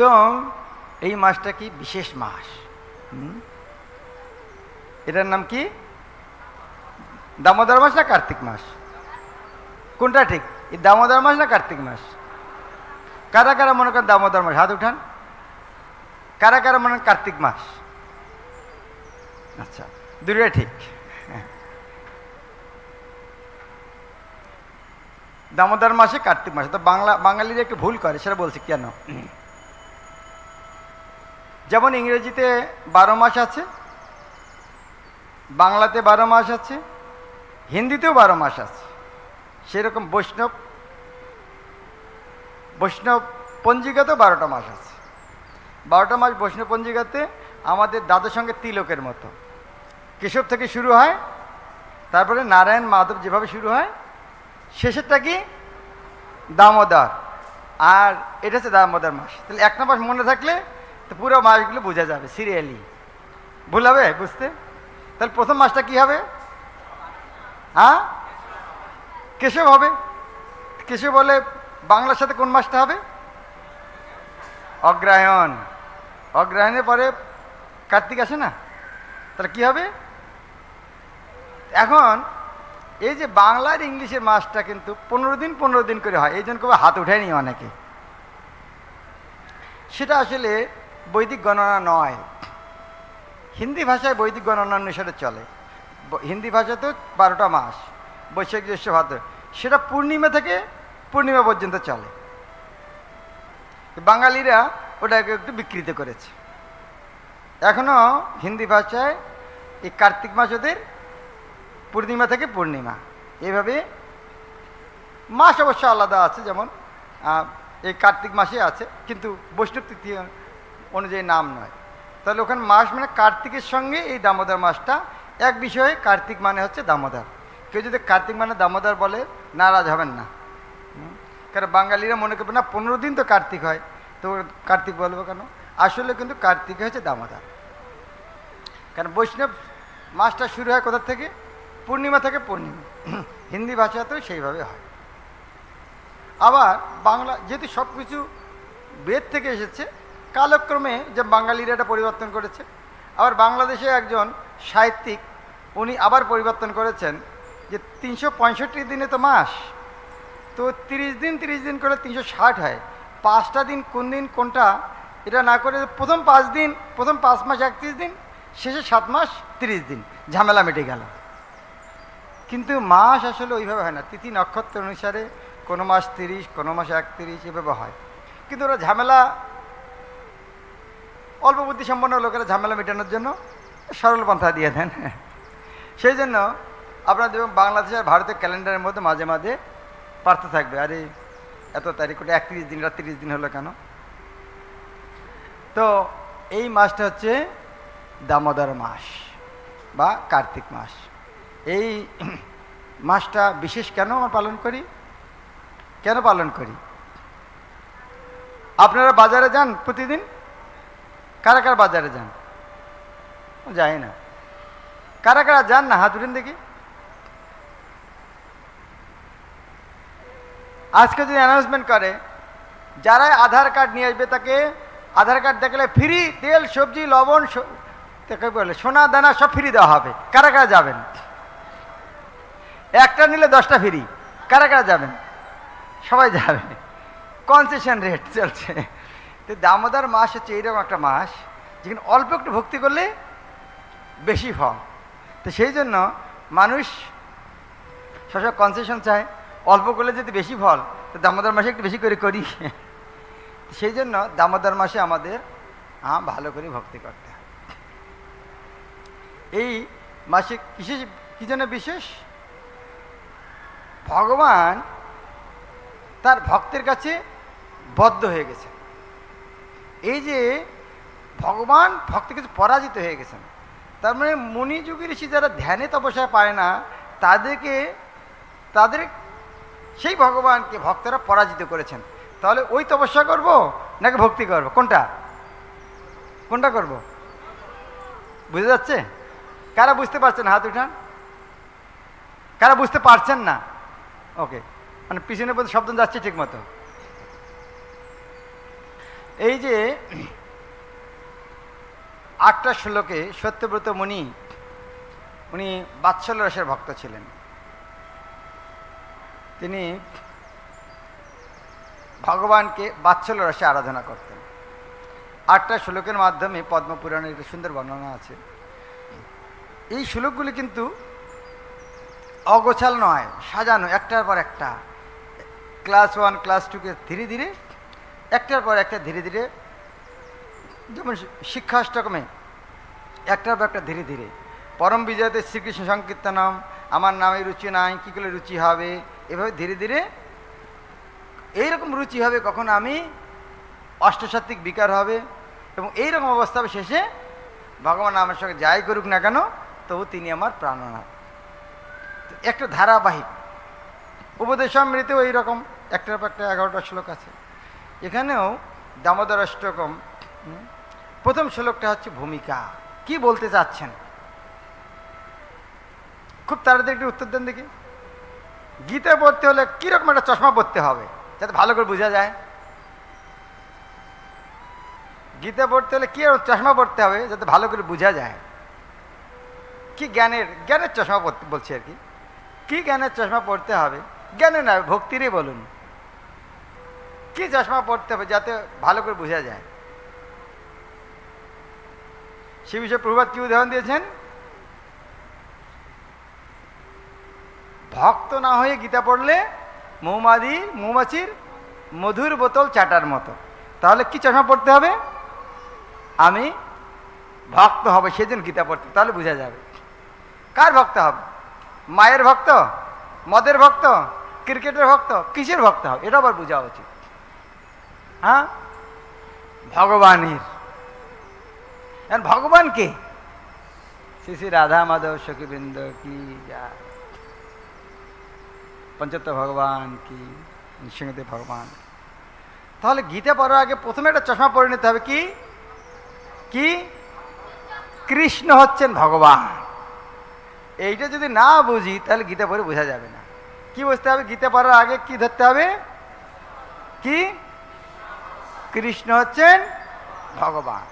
তো এই মাসটা কি বিশেষ মাস? এটার নাম কি? দামোদর মাস না কার্তিক মাস? কোনটা ঠিক? এই দামোদর মাস না কার্তিক মাস? কারা কারা মনে করেন দামোদর মাস? হাত উঠান। কারা কারা মনে কার্তিক মাস? আচ্ছা দুটোই ঠিক। দামোদর মাসে কার্তিক মাসে তো বাংলা বাঙালিরা একটু ভুল করে, সেটা বলছি কেন? যেমন ইংরেজিতে বারো মাস আছে, বাংলাতে বারো মাস আছে, হিন্দিতেও বারো মাস আছে। সেরকম বৈষ্ণব বৈষ্ণব পঞ্জিকাতেও বারোটা মাস আছে। বারোটা মাস বৈষ্ণব পঞ্জিকাতে আমাদের দাদুর সঙ্গে তিলকের মতো। কেশব থেকে শুরু হয়, তারপরে নারায়ণ, মাধব যেভাবে শুরু হয়, শেষেরটা কি? দামোদর। আর এটা হচ্ছে দামোদর মাস। তাহলে একটা মাস মনে থাকলে তো পুরো মাসগুলো বোঝা যাবে সিরিয়ালি ভুল হবে? বুঝতে? তাহলে প্রথম মাসটা কি হবে? হ্যাঁ? কেশব হবে। কেশব বলে বাংলার সাথে কোন মাসটা হবে? অগ্রায়ণ অগ্রহায়ণের পরে কার্তিক আসে না? তাহলে কি হবে? এখন এই যে বাংলার ইংলিশের মাসটা কিন্তু পনেরো দিন পনেরো দিন করে হয়, এই জন্য হাত উঠায়নি অনেকে। সেটা আসলে বৈদিক গণনা নয়। হিন্দি ভাষায় বৈদিক গণনা অনুসারে চলে। হিন্দি ভাষাতেও বারোটা মাস বৈশাখ জ্যৈষ্ঠ ভাদ্র। সেটা পূর্ণিমা থেকে পূর্ণিমা পর্যন্ত চলে। বাঙালিরা ওটাকে একটু বিকৃত করেছে। এখনও হিন্দি ভাষায় এই কার্তিক মাস ওদের পূর্ণিমা থেকে পূর্ণিমা। এভাবে মাস অবশ্য আলাদা আছে, যেমন এই কার্তিক মাসে আছে, কিন্তু বৈষ্ণব তৃতীয় অনুযায়ী নাম নয়। তাহলে ওখানে মাস মানে কার্তিকের সঙ্গে এই দামোদর মাসটা এক বিষয়ে কার্তিক মানে হচ্ছে দামোদর। কেউ যদি কার্তিক মানে দামোদর বলে, নারাজ হবেন না? কারণ বাঙালিরা মনে করবে না পনেরো দিন তো কার্তিক হয়। তো কার্তিক বলব কেন? আসলে কিন্তু কার্তিক হচ্ছে দামোদর। কারণ বৈষ্ণব মাসটা শুরু হয় কোথা থেকে? পূর্ণিমা থেকে পূর্ণিমা। হিন্দি ভাষাতেও সেইভাবে হয়। আবার বাংলা, যেহেতু সব কিছু বেদ থেকে এসেছে কালক্রমে যে বাঙালিরা এটা পরিবর্তন করেছে, আবার বাংলাদেশে একজন সাহিত্যিক, উনি আবার পরিবর্তন করেছেন যে তিনশো পঁয়ষট্টি দিনে তো মাস, তো তিরিশ দিন তিরিশ দিন করে তিনশো ষাট হয়। পাঁচটা দিন কোন দিন, কোনটা, এটা না করে প্রথম পাঁচ দিন, প্রথম পাঁচ মাস একত্রিশ দিন, শেষে সাত মাস তিরিশ দিন, ঝামেলা মেটে গেল। কিন্তু মাস আসলে ওইভাবে হয় না, তিথি নক্ষত্র অনুসারে কোনো মাস তিরিশ, কোনো মাস একত্রিশ, এভাবে হয়। কিন্তু ওরা ঝামেলা অল্প বুদ্ধি সম্পন্ন লোকেরা ঝামেলা মেটানোর জন্য সরল পন্থা দিয়ে দেন। সেই জন্য আপনারা দেখবেন বাংলাদেশ আর ভারতের ক্যালেন্ডারের মধ্যে মাঝে মাঝে পার্থ থাকবে। আরে, এত তারিখ ওটা একত্রিশ দিন, রাত তিরিশ দিন হলো কেন? তো এই মাসটা হচ্ছে দামোদর মাস বা কার্তিক মাস। এই মাসটা বিশেষ কেন আমরা পালন করি? কেন পালন করি? আপনারা বাজারে যান প্রতিদিন? কারা কারা বাজারে যান? যাই না। কারা কারা যান না? হাত উঠেন দেখি। আজকে যদি অ্যানাউন্সমেন্ট করে, যারা আধার কার্ড নিয়ে আসবে তাকে আধার কার্ড দেখলে ফ্রি তেল, সবজি, লবণ তাকে বলে, সোনা, দানা সব ফ্রি দেওয়া হবে। কারা কারা যাবেন? একটা নিলে দশটা ফ্রি কারা কারা যাবেন? সবাই যাবে। কনসেশন রেট চলছে। তো দামোদর মাস হচ্ছে এইরকম একটা মাস যেখানে অল্প একটু ভক্তি করলে বেশি ফল। তো সেই জন্য মানুষ সবসময় কনসেশন চায় অল্প করলে যদি বেশি ফল তো দামোদর মাসে একটু বেশি করে করি। সেই জন্য দামোদর মাসে আমাদের আহ, ভালো করে ভক্তি করতে হয়। এই মাসে কিসে কি জন্য বিশেষ? ভগবান তার ভক্তের কাছে বদ্ধ হয়ে গেছে এই যে ভগবান ভক্তের কিছু পরাজিত হয়ে গেছেন, তার মানে মুনি যুগের ঋষি যারা ধ্যানে তপস্যা পায় না, তাদেরকে, তাদের সেই ভগবানকে ভক্তরা পরাজিত করেছেন। তাহলে ওই তপস্যা করব নাকি ভক্তি করব? কোনটা? কোনটা করব? বুঝে যাচ্ছে? কারা বুঝতে পারছেন হাত উঠান? কারা বুঝতে পারছেন না? ওকে মানে পিছনে পর্যন্ত শব্দ যাচ্ছে ঠিক মতো এই যে আটটা শ্লোকে সত্যব্রত মুনি, উনি বাৎসল্য রসের ভক্ত ছিলেন। তিনি ভগবানকে বাৎসল্য রসে আরাধনা করতেন। আটটা শ্লোকের মাধ্যমে পদ্মপুরাণের একটা সুন্দর বর্ণনা আছে। এই শ্লোকগুলি কিন্তু অগোছাল নয়, সাজানো একটার পর একটা। ক্লাস ওয়ান, ক্লাস টুকে ধীরে ধীরে একটার পর একটা ধীরে ধীরে, যেমন শিক্ষাষ্টকমে, একটার পর একটা ধীরে ধীরে। পরম বিজয়তে শ্রীকৃষ্ণ সংকীর্তনম, আমার নামে রুচি নাই, কী করলে রুচি হবে? এভাবে ধীরে ধীরে, এইরকম রুচি হবে কখন আমি অষ্টসাত্ত্বিক বিকার হবে এবং এইরকম অবস্থা শেষে ভগবান আমার সঙ্গে যাই করুক না কেন, তবু তিনি আমার প্রাণনাথ একটা ধারাবাহিক উপদেশ অমৃতেও এইরকম, একটার পর একটা এগারোটা শ্লোক আছে। এখানেও দামোদর অষ্টকম প্রথম শ্লোকটা হচ্ছে ভূমিকা। কি বলতে চাচ্ছেন? খুব তাড়াতাড়ি একটু উত্তর দেন দেখি। গীতা পড়তে হলে কীরকম একটা চশমা পড়তে হবে, যাতে ভালো করে বোঝা যায়? গীতা পড়তে হলে কী এরকম চশমা পড়তে হবে, যাতে ভালো করে বোঝা যায়? কি জ্ঞানের জ্ঞানের চশমা পড়তে বলছি আর কি। কি জ্ঞানের চশমা পড়তে হবে? জ্ঞানে না, ভক্তিরই বলুন। কি চশমা পড়তে হবে যাতে ভালো করে বোঝা যায়? সে বিষয়ে প্রভাত কি উদাহরণ দিয়েছেন? ভক্ত না হয়ে গীতা পড়লে মৌমাদি, মৌমাছির মধুর বোতল চাটার মতো। তাহলে কি চশমা পড়তে হবে? আমি ভক্ত হবে, সেজন্য গীতা পড়তে। তাহলে বোঝা যাবে। কার ভক্ত হবে? মায়ের ভক্ত? মদের ভক্ত? ক্রিকেটের ভক্ত? কিসের ভক্ত হবে? এটা আবার বোঝা উচিত। হ্যাঁ? ভগবানের। ভগবান কে? শ্রী শ্রী রাধা মাধব সখীবৃন্দ, কি পঞ্চত্ব ভগবান, কি নৃসিংহদেব ভগবান। তাহলে গীতা পড়ার আগে প্রথমে একটা চশমা পরে নিতে হবে, কি? কি? কৃষ্ণ হচ্ছেন ভগবান। এইটা যদি না বুঝি, তাহলে গীতা পড়ে বোঝা যাবে না। কি বুঝতে হবে? গীতা পড়ার আগে কি ধরতে হবে? কি? কৃষ্ণ হচ্ছেন ভগবান।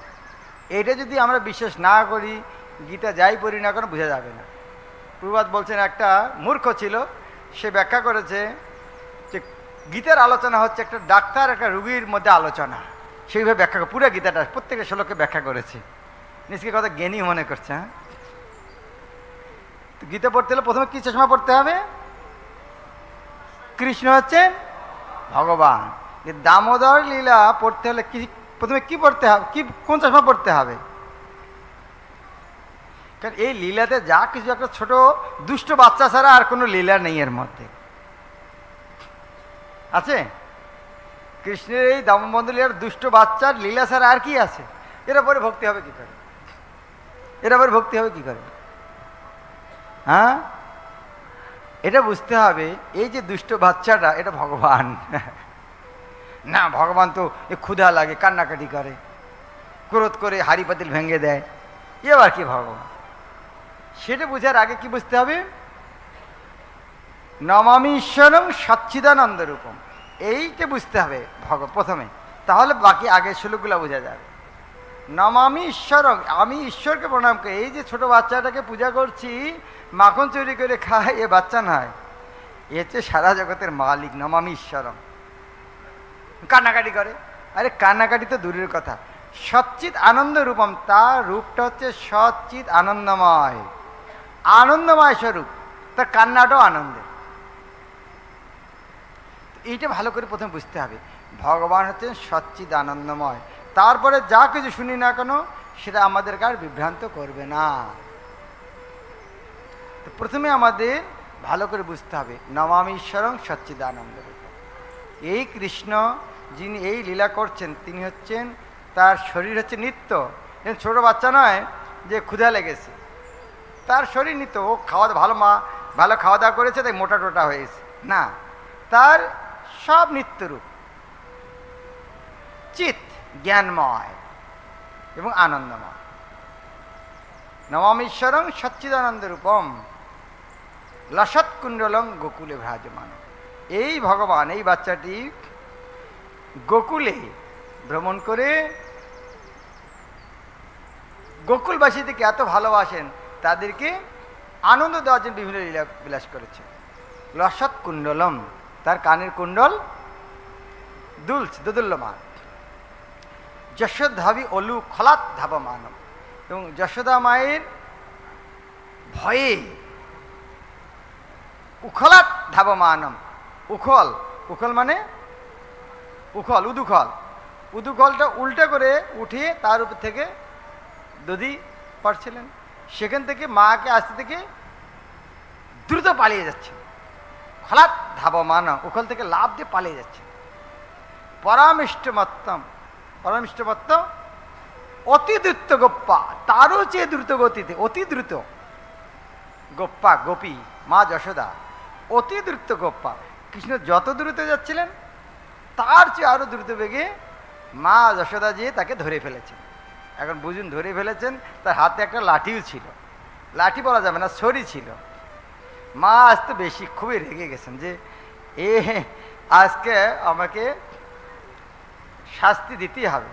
এটা যদি আমরা বিশ্বাস না করি, গীতা যাই পড়ি না কেন বোঝা যাবে না। প্রভাত বলছেন, একটা মূর্খ ছিল, সে ব্যাখ্যা করেছে যে গীতার আলোচনা হচ্ছে একটা ডাক্তার, একটা রুগীর মধ্যে আলোচনা। সেইভাবে ব্যাখ্যা পুরো গীতাটা প্রত্যেকের শ্লোকে ব্যাখ্যা করেছে। নিজকে কথা জ্ঞানী মনে করছে হ্যাঁ? গীতা পড়তে হলে প্রথমে কী চশমা পড়তে হবে? কৃষ্ণ হচ্ছেন ভগবান। দামোদর লীলা পড়তে হলে কি, প্রথমে কি পড়তে হবে? কি, কোন চশমা পড়তে হবে? কারণ এই লীলাতে যা কিছু একটা ছোট, দুষ্ট বাচ্চা ছাড়া আর কোনো লীলা নেই এর মধ্যে। আছে? কৃষ্ণের এই দামোদর লীলার দুষ্ট বাচ্চার লীলা ছাড়া আর কি আছে? এর পরে ভক্তি হবে কি করে? এর পরে ভক্তি হবে কি করে? হ্যাঁ? এটা বুঝতে হবে, এই যে দুষ্ট বাচ্চাটা, এটা ভগবান। না, ভগবান তো এ ক্ষুধা লাগে, কান্নাকাটি করে। ক্রোধ করে হাড়ি পাতিল ভেঙে দেয়। এবার কি ভগবান? সেটা বোঝার আগে কি বুঝতে হবে? নমামি ঈশ্বরম সচ্চিদানন্দ রূপম। এইটা বুঝতে হবে ভগ প্রথমে। তাহলে বাকি আগের শ্লোকগুলো বোঝা যাবে। নমামি ঈশ্বর আমি ঈশ্বরকে প্রণাম করি। এই যে ছোট বাচ্চাটাকে পূজা করছি, মাখন চুরি করে খায়, এ বাচ্চা নয়। এ হচ্ছে সারা জগতের মালিক নমামি ঈশ্বরম। কান্নাকাটি করে। আরে, কান্নাকাটি তো দূরের কথা। সচ্চিত আনন্দ রূপম তার রূপটা হচ্ছে সচ্চিত আনন্দময়। আনন্দময় স্বরূপ তার কান্নাটাও আনন্দের। এইটা ভালো করে প্রথমে বুঝতে হবে। ভগবান হচ্ছেন সচ্চিদ আনন্দময়। তারপরে যা কিছু শুনি না কেন, সেটা আমাদেরকে আর বিভ্রান্ত করবে না। তো প্রথমে আমাদের ভালো করে বুঝতে হবে, নমামি ঈশ্বরং সচ্চিদ আনন্দ এই কৃষ্ণ যিনি এই লীলা করছেন, তিনি হচ্ছেন, তার শরীর হচ্ছে নিত্য। ছোট বাচ্চা নয় যে ক্ষুধা লেগেছে। তার শরীর নিত্য। ও খাওয়া ভালো মা, ভালো খাওয়া দাওয়া করেছে, তাই মোটা টোটা হয়েছে। না, তার সব নিত্যরূপ। চিত, জ্ঞানময় এবং আনন্দময়। নবমেশ্বরং সচ্চিদানন্দ রূপম। লসৎ কুণ্ডলং গোকুলে ভ্রাজমান এই ভগবান, এই বাচ্চাটি গোকুলে ভ্রমণ করে গোকুলবাসীদেরকে এত ভালোবাসেন, তাদেরকে আনন্দ দেওয়ার জন্য বিভিন্ন বিলাস করেছে। লসৎ কুণ্ডলম, তার কানের কুণ্ডল দুলছ, দোদুল্যমান। যশোধাবি অলু খলাত ধাবমানম। এবং যশোদা মায়ের ভয়ে উখলাত ধাবমানম। উখল। উখল মানে উখল, উদুখল। উদুখলটা উল্টে করে উঠিয়ে তার উপর থেকে দধি পারছিলেন, সেখান থেকে মাকে আসতে থেকে দ্রুত পালিয়ে যাচ্ছে খলাত ধাবমান, উখল থেকে লাভ দিয়ে পালিয়ে যাচ্ছে পরামিষ্টমত্তম, পরামিষ্টমত্ত অতি দ্রুত গোপ্পা, তারও চেয়ে দ্রুত গতিতে, অতি দ্রুত গোপ্পা, গোপী, মা যশোদা, অতি দ্রুত গোপ্পা। কৃষ্ণ যত দ্রুত যাচ্ছিলেন, তার চেয়ে আরও দ্রুত বেগে মা যশোদা যেয়ে তাকে ধরে ফেলেছেন। এখন বুঝুন, ধরে ফেলেছেন, তার হাতে একটা লাঠিও ছিল। লাঠি বলা যাবে না সরি ছিল। মা আজ তো বেশি খুবই রেগে গেছেন যে, এ, আজকে আমাকে শাস্তি দিতেই হবে।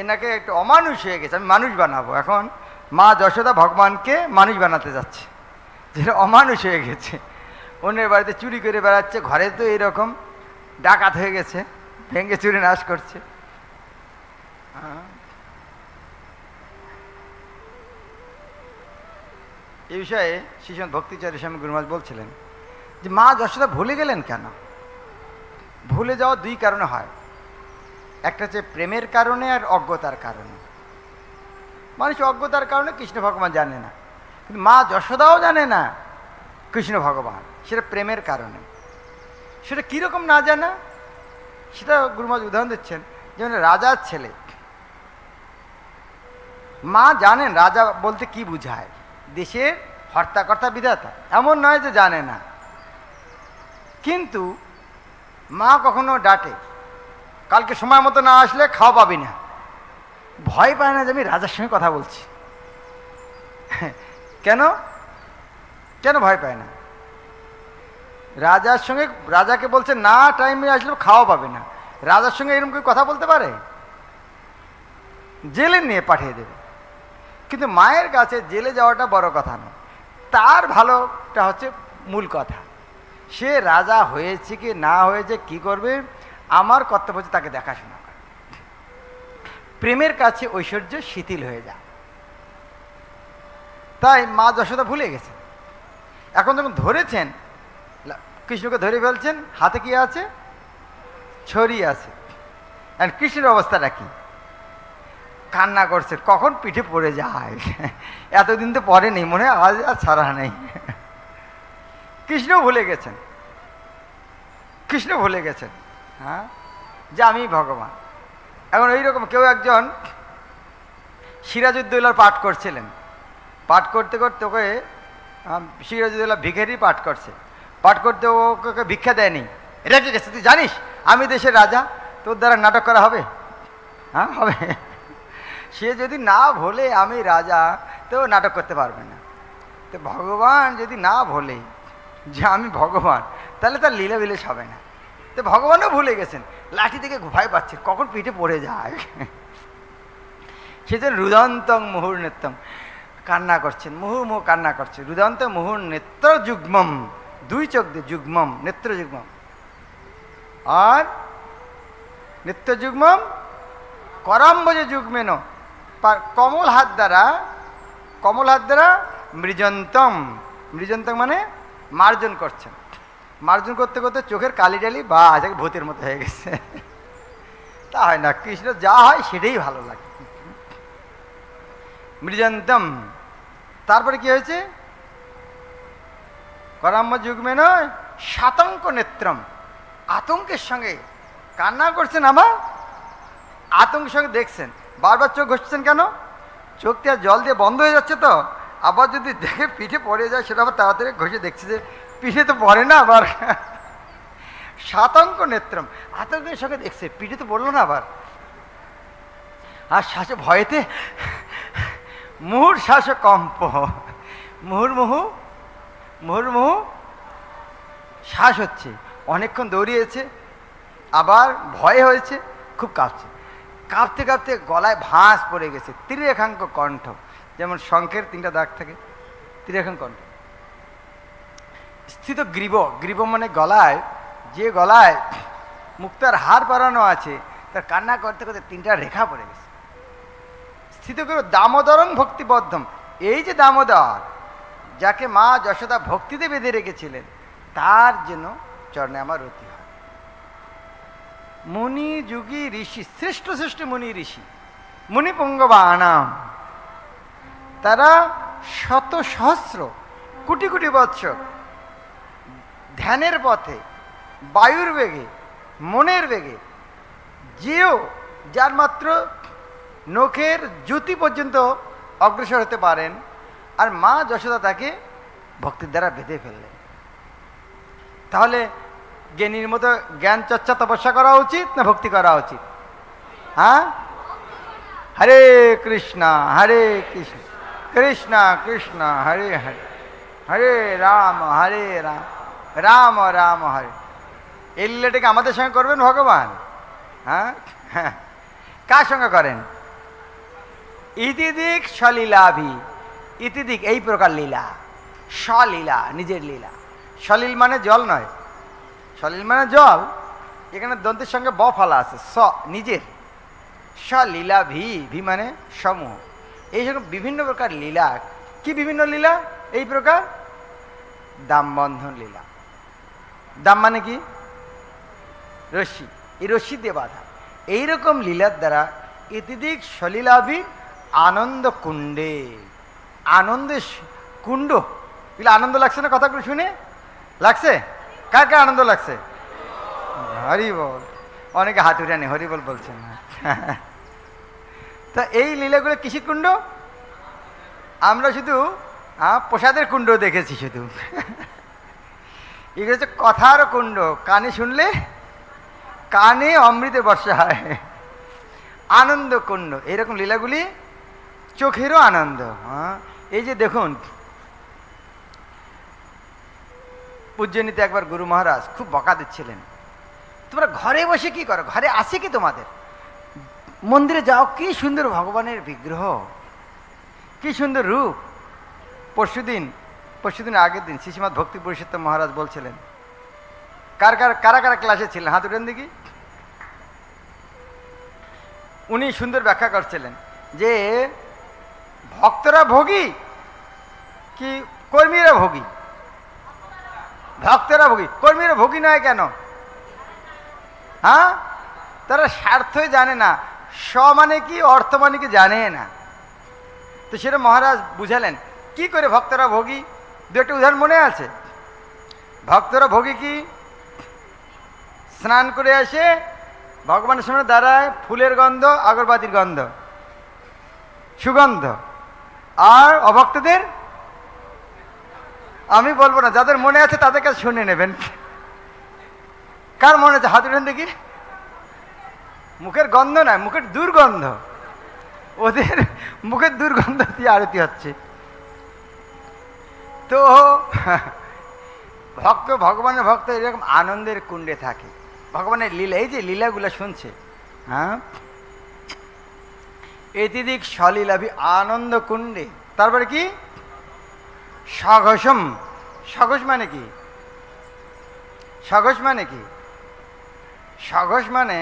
এনাকে একটু অমানুষ হয়ে গেছে, আমি মানুষ বানাবো। এখন মা যশোদা ভগবানকে মানুষ বানাতে যাচ্ছে। যেটা অমানুষ হয়ে গেছে। অন্যের বাড়িতে চুরি করে বেড়াচ্ছে, ঘরে তো এরকম ডাকাত হয়ে গেছে, ভেঙে চুরি নাশ করছে। এই বিষয়ে শিশন ভক্তিচারী স্বামী গুরুমাজ বলছিলেন যে, মা যশোদা ভুলে গেলেন কেন? ভুলে যাওয়া দুই কারণে হয়। একটা হচ্ছে প্রেমের কারণে আর অজ্ঞতার কারণে। মানুষ অজ্ঞতার কারণে কৃষ্ণ ভগবান জানে না। কিন্তু মা যশোদাও জানে না। কৃষ্ণ ভগবান, সেটা প্রেমের কারণে। সেটা কীরকম না জানা, সেটা গুরুমাজ উদাহরণ দিচ্ছেন। যেমন রাজার ছেলে। মা জানেন, রাজা বলতে কি বুঝায়? দেশের হর্তাকর্তা বিধাতা। এমন নয় যে জানে না। কিন্তু মা কখনো ডাটে, কালকে সময় মতো না আসলে খাওয়া পাবি না। ভয় পায় না যে আমি রাজার সঙ্গে কথা বলছি। কেন? কেন ভয় পায় না? রাজার সঙ্গে, রাজাকে বলছে, না টাইমে আসলে খাওয়া পাবে না। রাজার সঙ্গে এরকম কেউ কথা বলতে পারে? জেলে নিয়ে পাঠিয়ে দেবে। কিন্তু মায়ের কাছে জেলে যাওয়াটা বড় কথা নয়। তার ভালোটা হচ্ছে মূল কথা। সে রাজা হয়েছে কি না হয়েছে, কি করবে? আমার কর্তব্য হচ্ছে তাকে দেখাশোনা করা। প্রেমের কাছে ঐশ্বর্য শিথিল হয়ে যায়। তাই মা যশোদা ভুলে গেছে। এখন যখন ধরেছেন কৃষ্ণকে ধরে ফেলছেন, হাতে কি আছে? ছড়ি আছে। আর কৃষ্ণের অবস্থাটা কি? কান্না করছে, কখন পিঠে পড়ে যায়? এতদিন তো পরে নেই মনে হয় আজ আর ছাড়া নেই। কৃষ্ণ ভুলে গেছেন। কৃষ্ণ ভুলে গেছেন। হ্যাঁ? যে আমি ভগবান। এখন এইরকম কেউ একজন সিরাজউদ্দৌলার পাঠ করছিলেন। পাঠ করতে করতে ওকে আম, সিরাজউদ্দৌলা ভিখারি পাঠ করছে। পাঠ করতে ওকে ভিক্ষা দেয়নি। এটা কি গেছে? তুই জানিস? আমি দেশের রাজা তোর দ্বারা নাটক করা হবে? হ্যাঁ হবে। সে যদি না ভোলে আমি রাজা তো নাটক করতে পারবে না। তো ভগবান যদি না ভোলে যে আমি ভগবান তাহলে তার লীলা বিলেস হবে না। তো ভগবানও ভুলে গেছেন। লাঠি থেকে ভয় পাচ্ছে কখন পিঠে পড়ে যায়। সেজন্য রুদন্তং মুহুর নেত্রম কান্না করছেন মুহুর্মুহ কান্না করছে। রুদন্ত মুহুর নেত্র যুগ্মম, দুই চোখ দিয়ে যুগ্মম, নেত্র যুগ্মম। আর নেত্র যুগ্মম করাম্বজ যুগ্মেন কমল হাত দ্বারা, কমল হাত দ্বারা মৃজন্তম। মৃজন্তম মানে মার্জন করছেন। মার্জন করতে করতে চোখের কালি ডালি বা আজকে ভূতের মতো হয়ে গেছে। তা হয় না, কৃষ্ণ যা হয় সেটাই ভালো লাগে। মৃজন্তম তারপরে কি হয়েছে? করাম্ব যুগমে নয়, সাতঙ্ক নেত্রম। আতঙ্কের সঙ্গে কান্না করছেন আমার? আতঙ্কের সঙ্গে দেখছেন। বারবার চোখ ঘষছেন কেন? চোখটি জল দিয়ে বন্ধ হয়ে যাচ্ছে তো। আবার যদি দেখে পিঠে পড়ে যায়, সেটা আবার তাড়াতাড়ি ঘষে দেখছে যে পিঠে তো পড়ে না আবার। সাতঙ্ক নেত্রম। আতঙ্কের সঙ্গে দেখছে, পিঠে তো পড়ল না আবার। আর শ্বাসে ভয়েতে মুহুর শ্বাসে কম্প মুহুর্মুহু মুহুর্মুহু শ্বাস হচ্ছে। অনেকক্ষণ দৌড়িয়েছে, আবার ভয় হয়েছে, খুব কাঁপছে। কাঁপতে কাঁপতে গলায় ভাঁজ পড়ে গেছে ত্রিরেখাঙ্ক কণ্ঠ। যেমন শঙ্খের তিনটা দাগ থাকে ত্রিরেখাঙ্ক কণ্ঠ। স্থিত গ্রীব গ্রীব মানে গলায়, যে গলায় মুক্তার হার পরানো আছে, তার কান্না করতে করতে তিনটা রেখা পড়ে গেছে। স্থিত গ্রীব দামোদরং ভক্তিবদ্ধম। এই যে দামোদর, যাকে মা যশোদা ভক্তিতে বেঁধে রেখেছিলেন, তার যেন চরণে আমার রতি হয়। মুনি যুগী ঋষি, শ্রেষ্ঠ শ্রেষ্ঠ মুনি ঋষি, মুনি পঙ্গবানাম তারা শত সহস্র, কোটি কোটি বৎসর ধ্যানের পথে, বায়ুর বেগে, মনের বেগে, যেও যার মাত্র নখের জ্যোতি পর্যন্ত অগ্রসর হতে পারেন আর মা যশোদা তাকে ভক্তির দ্বারা বেঁধে ফেললেন। তাহলে জ্ঞানীর মতো জ্ঞান চর্চা তপস্যা করা উচিত না ভক্তি করা উচিত? হ্যাঁ? হরে কৃষ্ণ হরে কৃষ্ণ কৃষ্ণ কৃষ্ণ, হরে হরে হরে রাম হরে রাম রাম রাম, হরে। এই লীলাটাকে আমাদের সঙ্গে করবেন ভগবান? হ্যাঁ? হ্যাঁ। কার সঙ্গে করেন? ইতিদিক সলীলাভি, ইতিদিক এই প্রকার লীলা। সলীলা, নিজের লীলা। সলিল মানে জল নয়। সলিল মানে জল। এখানে দন্তের সঙ্গে ব ফলা আছে, স, নিজের। স্বলীলা ভি ভি মানে সমূহ। এই সঙ্গে বিভিন্ন প্রকার লীলা। কি বিভিন্ন লীলা? এই প্রকার দামবন্ধন লীলা। দাম মানে কি? রশ্মি। এই রশ্মি দিয়ে বাধা। এইরকম লীলার দ্বারা ইতিদিক সলীলাভি আনন্দ কুণ্ডে আনন্দের স- কুণ্ড। এগুলো আনন্দ লাগছে না কথাগুলো শুনে? লাগছে? কার কার আনন্দ লাগছে? হরি বল অনেকে হাত উঠে নেই হরি বল বলছেন। তা এই লীলাগুলো কিসির কুণ্ড? আমরা শুধু প্রসাদের কুণ্ড দেখেছি শুধু। এগুলো হচ্ছে কথার কুণ্ড। কানে শুনলে কানে অমৃতের বর্ষা হয়। আনন্দ কুণ্ড এরকম লীলাগুলি চোখেরও আনন্দ হ্যাঁ? এই যে দেখুন, পূজ্যনীতে একবার গুরু মহারাজ খুব বকা দিচ্ছিলেন। তোমরা ঘরে বসে কি করো? ঘরে আসে কি তোমাদের? মন্দিরে যাও, কি সুন্দর ভগবানের বিগ্রহ, কি সুন্দর রূপ। পরশুদিন পরশুদিন আগের দিন শিশুমাত ভক্তি পুরুষোত্তম মহারাজ বলছিলেন, কার কার, কারা কারা ক্লাসে ছিলেন? হাত উঠেন দেখি। উনি সুন্দর ব্যাখ্যা করছিলেন যে ভক্তরা ভোগী কি কর্মীরা ভোগী? ভক্তরা ভোগী। কর্মীরা ভোগী নয় কেন? হ্যাঁ? তারা স্বার্থই জানে না স মানে কি অর্থ মানে কি জানে না। তো সেটা মহারাজ বুঝালেন। কি করে ভক্তরা ভোগী? দু একটা উদাহরণ মনে আছে? ভক্তরা ভোগী কি? স্নান করে আসে, ভগবানের সামনে দাঁড়ায়, ফুলের গন্ধ, আগরবাতির গন্ধ, সুগন্ধ। আর অভক্তদের? আমি বলব না, যাদের মনে আছে তাদের কাছে শুনে নেবেন। কার মনে আছে? হাত উঠেন দেখি। মুখের গন্ধ নয় মুখের দুর্গন্ধ। ওদের মুখের দুর্গন্ধ দিয়ে আরতি হচ্ছে। তো, ভক্ত, ভগবানের ভক্ত এরকম আনন্দের কুণ্ডে থাকে। ভগবানের লীলা, এই যে লীলাগুলো শুনছে হ্যাঁ? এতিদিক সলীলাভি আনন্দ কুণ্ডে তারপরে কি? সঘসম সঘস মানে কি? সঘস মানে কি? সঘস মানে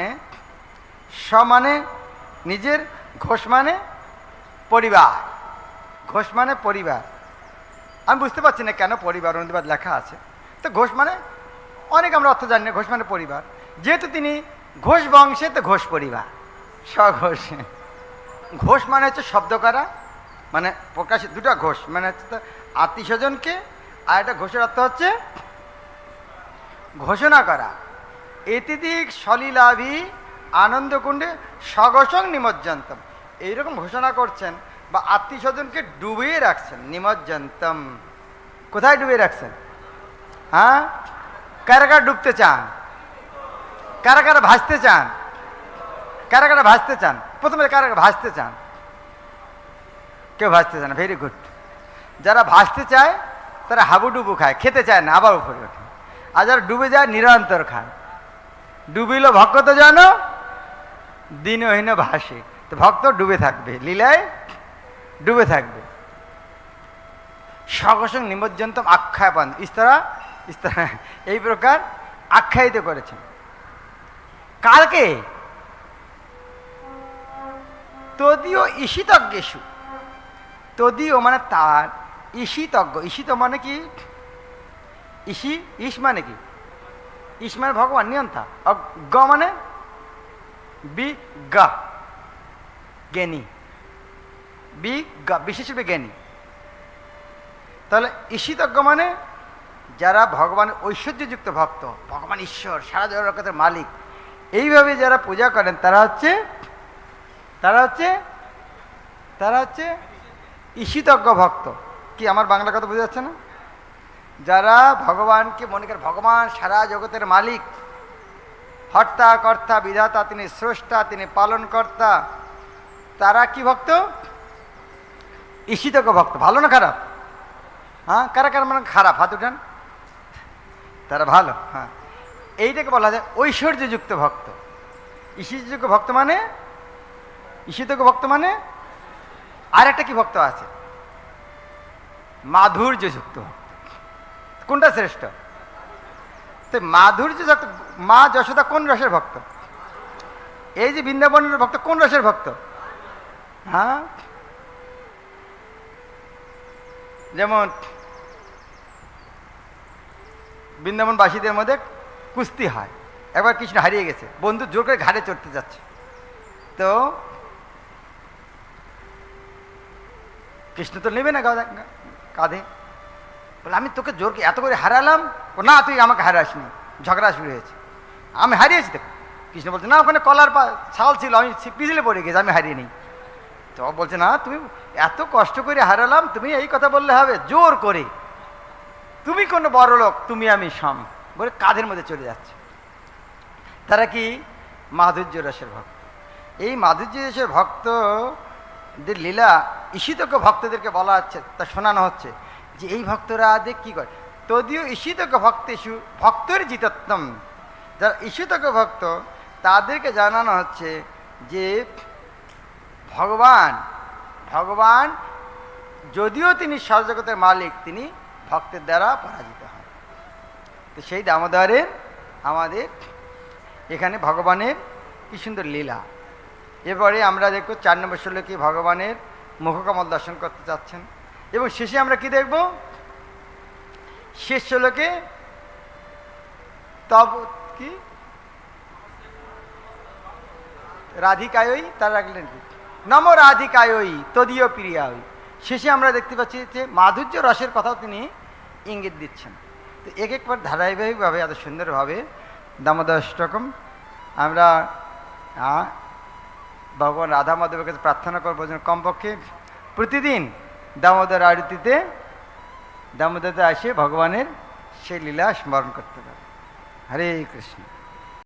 স মানে নিজের, ঘোষ মানে পরিবার। ঘোষ মানে পরিবার। আমি বুঝতে পারছি না কেন পরিবার অনুবাদ লেখা আছে। তো ঘোষ মানে অনেক আমরা অর্থ জানি না, ঘোষ মানে পরিবার। যেহেতু তিনি ঘোষ বংশে, তো ঘোষ পরিবার। স্বঘোষ ঘোষ মানে হচ্ছে শব্দ করা মানে প্রকাশ দুটা ঘোষ মানে হচ্ছে আত্মীয় স্বজনকে আর একটা ঘোষের অর্থ হচ্ছে ঘোষণা করা। এতিদিক সলীলাভি আনন্দকুণ্ডে স্বঘোষং নিমজ্জন্তম। এইরকম ঘোষণা করছেন বা আত্মীয় স্বজনকে ডুবিয়ে রাখছেন, নিমজ্জন্তম। কোথায় ডুবিয়ে রাখছেন? হ্যাঁ? কারা কারা ডুবতে চান? কারা কারা ভাসতে চান? কারা কারা ভাসতে চান? প্রথমে কারা ভাসতে চান? কেউ ভাসতে চান ভেরি গুড যারা ভাসতে চায়, তারা হাবুডুবু খায়, খেতে চায় না, আবার উপরে ওঠে। আর যারা ডুবে যায়, নিরন্তর খায়। ডুবিল ভক্ত জানো দিনহীন ভাসে। তো ভক্ত ডুবে থাকবে, লীলায় ডুবে থাকবে। সকসং নিমজ্জন্তম আখ্যাপান ইস্তরা ইস্তরা, এই প্রকার আখ্যায়িত করেছেন। কালকে তদীয় ঈশিতজ্ঞেশু তদীয় মানে তার, ঈশিতজ্ঞ। ঈশিত মানে কি? ঈশি, ঈশ মানে কি? ঈশ মানে ভগবান, নিয়ন্তা। গ মানে বি, গা। জ্ঞানী। বি, গা বিশেষরূপে জ্ঞানী। তাহলে ঈশিতজ্ঞ মানে যারা ভগবানের ঐশ্বর্যযুক্ত ভক্ত, ভগবান ঈশ্বর, সারা জগতের মালিক। এইভাবে যারা পূজা করেন, তারা হচ্ছে তারা হচ্ছে তারা হচ্ছে ঈশিতজ্ঞ ভক্ত। কি আমার বাংলা কথা বোঝা যাচ্ছে না? যারা ভগবানকে, মনে করেন ভগবান সারা জগতের মালিক। হর্তা, কর্তা, বিধাতা, তিনি স্রষ্টা, তিনি পালনকর্তা। তারা কি ভক্ত? ঈশিতজ্ঞ ভক্ত। ভালো না খারাপ? হ্যাঁ কারা কারা মানে খারাপ? হাত উঠান। তারা ভালো হ্যাঁ। এইটাকে বলা যায় ঐশ্বর্যযুক্ত ভক্ত। ঈশিতযোগ্য ভক্ত মানে ঈশিতজ্ঞ ভক্ত মানে? আর একটা কি ভক্ত আছে? মাধুর্যযুক্ত ভক্ত। কোনটা শ্রেষ্ঠ? তো মাধুর্য যুক্ত মা যশোদা কোন রসের ভক্ত? এই যে বৃন্দাবনের ভক্ত, কোন রসের ভক্ত? হ্যাঁ? যেমন বৃন্দাবনবাসীদের মধ্যে কুস্তি হয়। একবার কৃষ্ণ হারিয়ে গেছে। বন্ধু জোর করে ঘাড়ে চড়তে যাচ্ছে। তো কৃষ্ণ তো নেবে না কাঁধে বলে, আমি তোকে জোর করে এত করে হারালাম না, তুই আমাকে হারাসনি, ঝগড়া শুরু হয়েছে। আমি হারিয়েছি তো কৃষ্ণ বলছে, না, ওখানে কলার পা, ছাল ছিল, আমি পিছলে পড়ে গেছি, আমি হারিয়ে নিই। তো বলছে, না, তুমি এত কষ্ট করে হারালাম, তুমি এই কথা বললে হবে, জোর করে। তুমি কোনো বড় লোক, তুমি আমি সম বলে, কাঁধের মধ্যে চলে যাচ্ছে। তারা কি? মাধুর্য রসের ভক্ত। এই মাধুর্য রসের ভক্তদের লীলা ঈশিতজ্ঞ ভক্তদেরকে বলা হচ্ছে, তা শোনানো হচ্ছে। যে এই ভক্তরা দেখ কী করে? তদীয় ঈশিতজ্ঞ ভক্তেশু ভক্তের জিতত্তম। যারা ঈশিতজ্ঞ ভক্ত, তাদেরকে জানানো হচ্ছে যে ভগবান ভগবান যদিও তিনি সর্বজগতের মালিক, তিনি ভক্তের দ্বারা পরাজিত হন। তো সেই দামোদরের আমাদের এখানে ভগবানের কি সুন্দর লীলা। এরপরে আমরা দেখব চার নম্বর শ্লোকে ভগবানের মুখকমল দর্শন করতে চাচ্ছেন। এবং শেষে আমরা কি দেখব? শেষ শ্লোকে তব কি? রাধিকায়ই তার রাখলেন কি? নম রাধিকায়ই তদীয় প্রিয়াই শেষে আমরা দেখতে পাচ্ছি যে মাধুর্য রসের কথাও তিনি ইঙ্গিত দিচ্ছেন। তো এক একবার ধারাবাহিকভাবে এত সুন্দরভাবে দামোদর অষ্টকম আমরা ভগবান রাধা মাধবের কাছে প্রার্থনা করব কমপক্ষে প্রতিদিন দামোদর আরতিতে, দামোদরতে আসে ভগবানের সেই লীলা স্মরণ করতে পারে। হরে কৃষ্ণ।